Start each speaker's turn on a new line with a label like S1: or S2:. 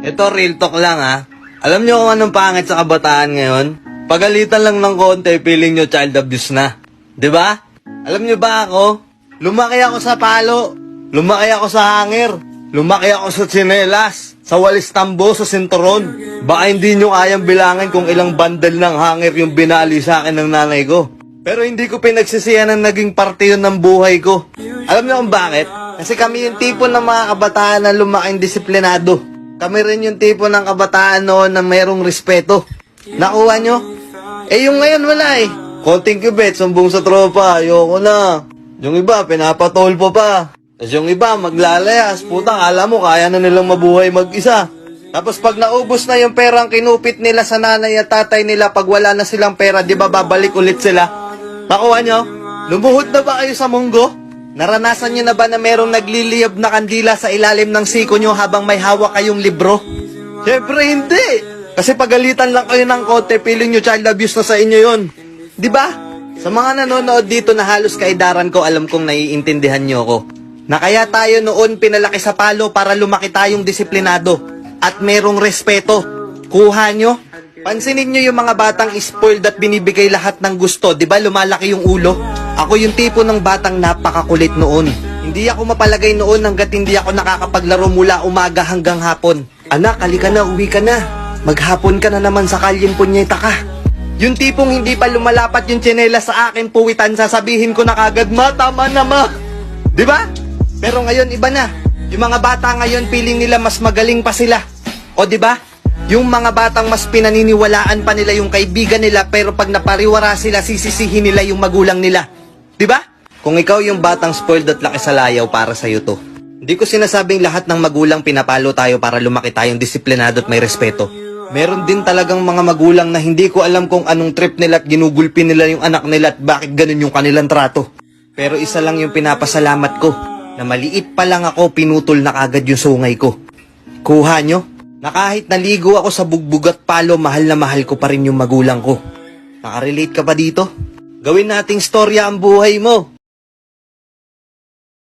S1: Ito, real talk lang ha. Alam nyo kung anong pangit sa kabataan ngayon? Pagalitan lang ng konti, feeling nyo child abuse na. ba? Alam nyo ba ako? Lumaki ako sa palo. Lumaki ako sa hangir. Lumaki ako sa tsinelas. Sa walis tambo, sa sinturon. Baka hindi nyo kayang bilangin kung ilang bandel ng hangir yung binali sa akin ng nanay ko. Pero hindi ko pinagsisiyan na naging parte yun ng buhay ko. Alam niyo kung bakit? Kasi kami yung tipo ng mga kabataan na lumaking disiplinado. Kami rin yung tipo ng kabataan noon na mayroong respeto. Nakuha nyo? Eh yung ngayon wala eh. Konting kibet, sumbong sa tropa, ayoko na. Yung iba, pinapatolpo pa. Tapos yung iba, maglalayas. Putang, alam mo, kaya na nilang mabuhay mag-isa. Tapos pag naubos na yung perang kinupit nila sa nanay at tatay nila, pag wala na silang pera, di ba babalik ulit sila? Nakuha nyo? Lumuhod na ba kayo sa munggo? Naranasan nyo na ba na merong nagliliyab na kandila sa ilalim ng siko nyo habang may hawak kayong libro? Siyempre hindi! Kasi pagalitan lang kayo ng konti, feeling nyo child abuse na sa inyo yon. Ba? Sa mga nanonood dito na halos kaidaran ko, alam kong naiintindihan nyo ako. Na kaya tayo noon pinalaki sa palo para lumaki tayong disiplinado at merong respeto. Kuha nyo? Pansinin nyo yung mga batang spoiled at binibigay lahat ng gusto. Di ba lumalaki yung ulo? Ako yung tipo ng batang napakakulit noon. Hindi ako mapalagay noon hanggat hindi ako nakakapaglaro mula umaga hanggang hapon. Anak, halika na, uwi ka na. Maghapon ka na naman sa kalyen punyeta ka. Yung tipong hindi pa lumalapat yung tsinela sa akin puwitan, sasabihin ko na kagad, ma, tama na ma. Ba? Pero ngayon iba na. Yung mga bata ngayon feeling nila mas magaling pa sila. O ba? Yung mga batang mas pinaniniwalaan pa nila yung kaibigan nila pero pag napariwara sila sisisihin nila yung magulang nila. Di ba? Kung ikaw yung batang spoiled at laki sa layaw para sa'yo to. Hindi ko sinasabing lahat ng magulang pinapalo tayo para lumaki tayong disiplinado at may respeto. Meron din talagang mga magulang na hindi ko alam kung anong trip nila at ginugulpi nila yung anak nila at bakit ganun yung kanilang trato. Pero isa lang yung pinapasalamat ko, na maliit pa lang ako pinutol na kagad yung sungay ko. Kuha nyo? Na kahit naligo ako sa bugbug at palo, mahal na mahal ko pa rin yung magulang ko. Nakarelate ka pa dito? Gawin nating storya ang buhay mo.